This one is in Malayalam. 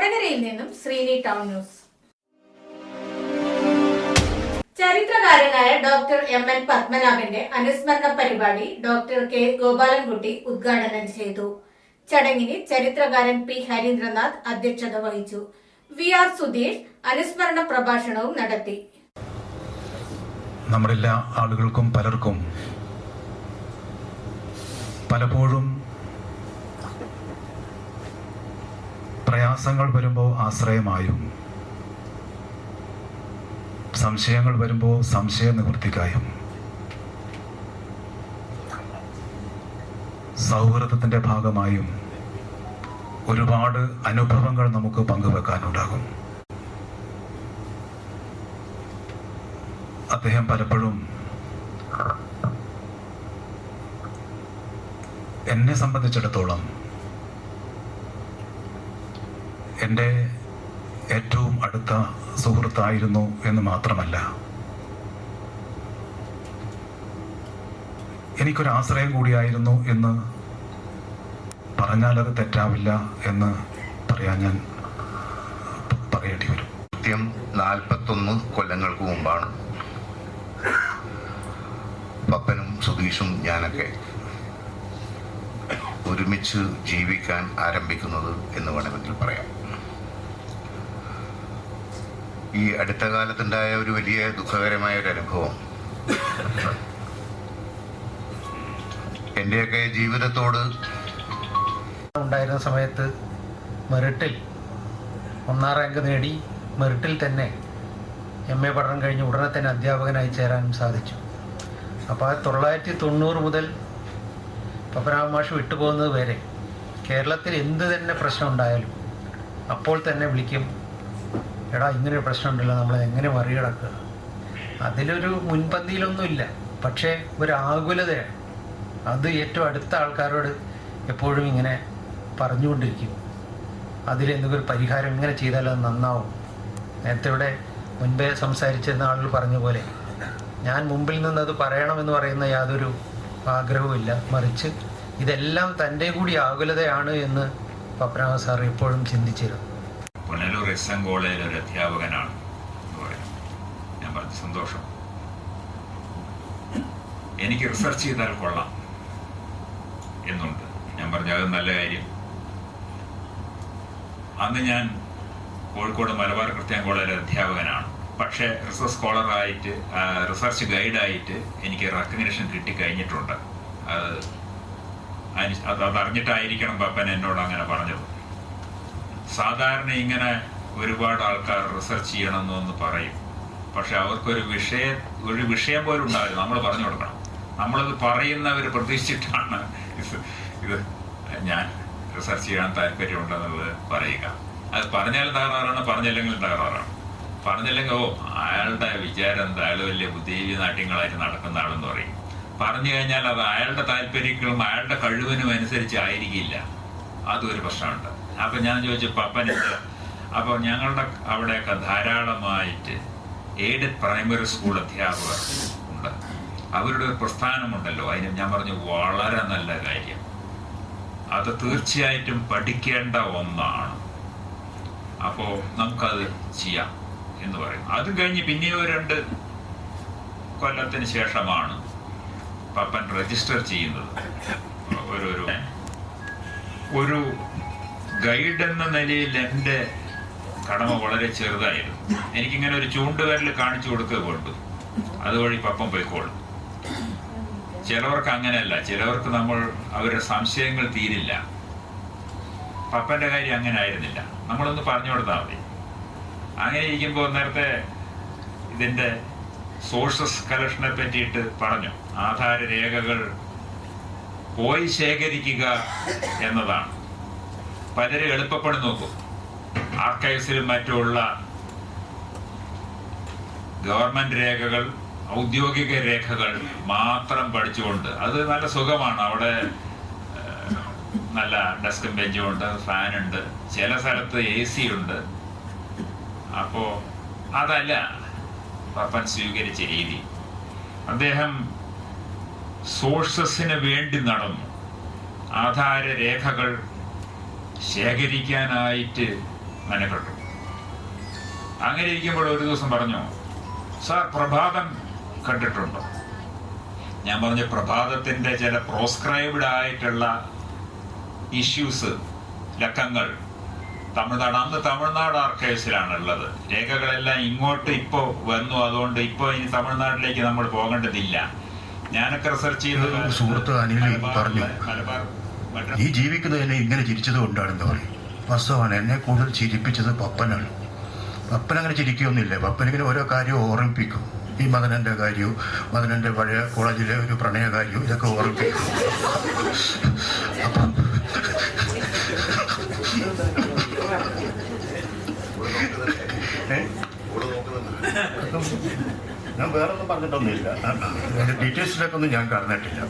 വടകരയിൽ നിന്നും ശ്രീനി ടൗൺ ന്യൂസ്. ചരിത്രകാരനായ ഡോക്ടർ എം എൻ പത്മനാഭന്റെ അനുസ്മരണ പരിപാടി ഡോക്ടർ കെ ഗോപാലൻകുട്ടി ഉദ്ഘാടനം ചെയ്തു. ചടങ്ങിന് ചരിത്രകാരൻ പി ഹരീന്ദ്രനാഥ് അധ്യക്ഷത വഹിച്ചു. വി ആർ സുധീഷ് അനുസ്മരണ പ്രഭാഷണവും നടത്തി. നമ്മളെല്ലാ ആളുകൾക്കും പലർക്കും പലപ്പോഴും പ്രയാസങ്ങൾ വരുമ്പോൾ ആശ്രയമായും. സംശയങ്ങൾ വരുമ്പോൾ സംശയ നിവൃത്തിക്കായും സൗഹൃദത്തിന്റെ ഭാഗമായും ഒരുപാട് അനുഭവങ്ങൾ നമുക്ക് പങ്കുവെക്കാനുണ്ടാകും. അദ്ദേഹം പലപ്പോഴും എന്നെ സംബന്ധിച്ചിടത്തോളം എന്റെ ഏറ്റവും അടുത്ത സുഹൃത്തായിരുന്നു എന്ന് മാത്രമല്ല എനിക്കൊരു ആശ്രയം കൂടിയായിരുന്നു എന്ന് പറഞ്ഞാൽ അത് തെറ്റാവില്ല എന്ന് പറയാൻ ഞാൻ പറയേണ്ടി വരും. കൃത്യം നാൽപ്പത്തൊന്ന് കൊല്ലങ്ങൾക്ക് മുമ്പാണ്. പപ്പനും സുധീഷും ഞാനൊക്കെ ഒരുമിച്ച് ജീവിക്കാൻ ആരംഭിക്കുന്നത് എന്ന് വേണമെങ്കിൽ പറയാം. ഈ അടുത്ത കാലത്തുണ്ടായ ഒരു വലിയ ദുഃഖകരമായ ഒരു അനുഭവം. എന്റെയൊക്കെ ജീവിതത്തോട് ഉണ്ടായിരുന്ന സമയത്ത് മെറിട്ടിൽ ഒന്നാം റാങ്ക് നേടി മെറിട്ടിൽ തന്നെ എം എ പഠനം കഴിഞ്ഞ് ഉടനെ തന്നെ അധ്യാപകനായി ചേരാനും സാധിച്ചു. അപ്പോൾ തൊള്ളായിരത്തി തൊണ്ണൂറ് മുതൽ പപ്പനാമാഷ് വിട്ടുപോകുന്നത് വരെ കേരളത്തിൽ എന്ത് തന്നെ പ്രശ്നം ഉണ്ടായാലും അപ്പോൾ തന്നെ വിളിക്കും എടാ ഇങ്ങനെ ഇങ്ങനൊരു പ്രശ്നമുണ്ടല്ലോ നമ്മൾ എങ്ങനെ മറികടക്കുക? അതിലൊരു മുൻപന്തിയിലൊന്നുമില്ല. പക്ഷേ ഒരു ആകുലതയാണ്. അത് ഏറ്റവും അടുത്ത ആൾക്കാരോട് എപ്പോഴും ഇങ്ങനെ പറഞ്ഞുകൊണ്ടിരിക്കും. അതിലെന്തെങ്കിലും ഒരു പരിഹാരം ഇങ്ങനെ ചെയ്താൽ അത് നന്നാവും. നേരത്തെ ഇവിടെ മുൻപേ സംസാരിച്ചിരുന്ന ആളുകൾ പറഞ്ഞ പോലെ ഞാൻ മുമ്പിൽ നിന്ന് അത് പറയണമെന്ന് പറയുന്ന യാതൊരു ആഗ്രഹവുമില്ല. മറിച്ച് ഇതെല്ലാം തന്റെ കൂടി ആകുലതയാണ് എന്ന് പത്മനാഭ സാർ എപ്പോഴും ചിന്തിച്ചിരുന്നു. പുനലൂർ എസ് എം കോളേജിലെ ഒരു അധ്യാപകനാണ് എന്ന് ഞാൻ പറഞ്ഞു സന്തോഷം. എനിക്ക് റിസർച്ച് ചെയ്താൽ കൊള്ളാം എന്നുണ്ട്. ഞാൻ പറഞ്ഞു അത് നല്ല കാര്യം. അന്ന് ഞാൻ കോഴിക്കോട് മലബാർ ക്രിസ്ത്യൻ കോളേജിലെ അധ്യാപകനാണ്. പക്ഷേ റിസർച്ച് സ്കോളറായിട്ട് റിസർച്ച് ഗൈഡായിട്ട് എനിക്ക് റെക്കഗ്നിഷൻ കിട്ടിക്കഴിഞ്ഞിട്ടുണ്ട്. അത് അത് അതറിഞ്ഞിട്ടായിരിക്കണം പപ്പൻ എന്നോട് അങ്ങനെ പറഞ്ഞത്. സാധാരണ ഇങ്ങനെ ഒരുപാട് ആൾക്കാർ റിസർച്ച് ചെയ്യണമെന്നൊന്ന് പറയും. പക്ഷെ അവർക്കൊരു വിഷയ ഒരു വിഷയം പോലും ഉണ്ടാവില്ല. നമ്മൾ പറഞ്ഞു കൊടുക്കണം. നമ്മളത് പറയുന്നവർ പ്രതീക്ഷിച്ചിട്ടാണ് ഇത് ഇത് ഞാൻ റിസർച്ച് ചെയ്യാൻ താല്പര്യമുണ്ടെന്നുള്ളത് പറയുക. അത് പറഞ്ഞാൽ തകരാറാണ് പറഞ്ഞില്ലെങ്കിൽ തകരാറാണ്. പറഞ്ഞില്ലെങ്കിൽ ഓ അയാളുടെ വിചാരം എന്താ? അയാൾ വലിയ ബുദ്ധിജീവി നാട്യങ്ങളായിട്ട് നടക്കുന്ന ആളെന്ന് പറയും. പറഞ്ഞു കഴിഞ്ഞാൽ അത് അയാളുടെ താല്പര്യങ്ങളും അയാളുടെ കഴിവിനും അനുസരിച്ച് ആയിരിക്കില്ല. അതൊരു പ്രശ്നമുണ്ട്. അപ്പൊ ഞാൻ ചോദിച്ചു പപ്പനുണ്ട് അപ്പോൾ ഞങ്ങളുടെ അവിടെയൊക്കെ ധാരാളമായിട്ട് എയ്ഡഡ് പ്രൈമറി സ്കൂൾ അധ്യാപകർ ഉണ്ട്. അവരുടെ ഒരു പ്രസ്ഥാനമുണ്ടല്ലോ. അതിന് ഞാൻ പറഞ്ഞു വളരെ നല്ല കാര്യം. അത് തീർച്ചയായിട്ടും പഠിക്കേണ്ട ഒന്നാണ്. അപ്പോൾ നമുക്കത് ചെയ്യാം. എന്ന് പറയും. അത് കഴിഞ്ഞ് പിന്നെയും ഒരു രണ്ട് കൊല്ലത്തിന് ശേഷമാണ് പപ്പൻ രജിസ്റ്റർ ചെയ്യുന്നത്. ഒരു ഒരു ഒരു ഗൈഡ് എന്ന നിലയിൽ എന്റെ കടമ വളരെ ചെറുതായിരുന്നു. എനിക്കിങ്ങനെ ഒരു ചൂണ്ടുവിരൽ കാണിച്ചു കൊടുക്കുക കൊണ്ടു. അതുവഴി പപ്പം പോയിക്കോളും. ചിലവർക്ക് അങ്ങനെയല്ല ചിലവർക്ക് നമ്മൾ അവരുടെ സംശയങ്ങൾ തീരില്ല. പപ്പന്റെ കാര്യം അങ്ങനെ ആയിരുന്നില്ല. നമ്മളൊന്ന് പറഞ്ഞു കൊടുത്താൽ മതി. അങ്ങനെ ഇരിക്കുമ്പോൾ നേരത്തെ ഇതിന്റെ സോഴ്സസ് കളക്ഷനെ പറ്റിയിട്ട് പറഞ്ഞു. ആധാര രേഖകൾ പോയി ശേഖരിക്കുക എന്നതാണ്. പലരും എളുപ്പപ്പെടും നോക്കും. ആർക്കൈവ്സിലും മറ്റുമുള്ള ഗവൺമെന്റ് രേഖകൾ ഔദ്യോഗിക രേഖകൾ മാത്രം പഠിച്ചുകൊണ്ട് അത് നല്ല സുഖമാണ്. അവിടെ നല്ല ഡെസ്കും ബെഞ്ചും ഉണ്ട് ഫാനുണ്ട് ചില സ്ഥലത്ത് എ സി ഉണ്ട്. അപ്പോ അതല്ല പപ്പൻ സ്വീകരിച്ച രീതി. അദ്ദേഹം സോഴ്സസിന് വേണ്ടി നടന്നു. ആധാര രേഖകൾ ശേഖരിക്കാനായിട്ട് മെനപ്പെട്ടു. അങ്ങനെ ഇരിക്കുമ്പോൾ ഒരു ദിവസം പറഞ്ഞു സാർ പ്രഭാതം കണ്ടിട്ടുണ്ടോ? ഞാൻ പറഞ്ഞ പ്രഭാതത്തിന്റെ ചില പ്രോസ്ക്രൈബ്ഡ് ആയിട്ടുള്ള ഇഷ്യൂസ് ലക്കങ്ങൾ തമിഴ്നാട് അന്ന് തമിഴ്നാട് ആർക്കൈവ്സിലാണ് ഉള്ളത് രേഖകളെല്ലാം ഇങ്ങോട്ട് ഇപ്പോൾ വന്നു. അതുകൊണ്ട് ഇപ്പോൾ ഇനി തമിഴ്നാട്ടിലേക്ക് നമ്മൾ പോകേണ്ടതില്ല. ഞാനൊക്കെ റിസർച്ച് സുഹൃത്ത് അനിൽ പറഞ്ഞു. ഈ ജീവിക്കുന്നത് എന്നെ ഇങ്ങനെ ചിരിച്ചത് കൊണ്ടാണെന്ന് പറയും വാസ്തവമാണ് എന്നെ കൂടുതൽ ചിരിപ്പിച്ചത് പപ്പനാണ്. പപ്പൻ അങ്ങനെ ചിരിക്കുകയൊന്നുമില്ല പപ്പൻ ഇങ്ങനെ ഓരോ കാര്യവും ഓർമ്മിപ്പിക്കും. ഈ മദനന്റെ കാര്യവും മദനന്റെ പഴയ കോളേജിലെ ഒരു പ്രണയ കാര്യവും ഇതൊക്കെ ഓർമ്മിപ്പിക്കും. ഞാൻ വേറൊന്നും പറഞ്ഞിട്ടൊന്നുമില്ല. ഡീറ്റെയിൽസിലേക്കൊന്നും ഞാൻ കടന്നിട്ടില്ല.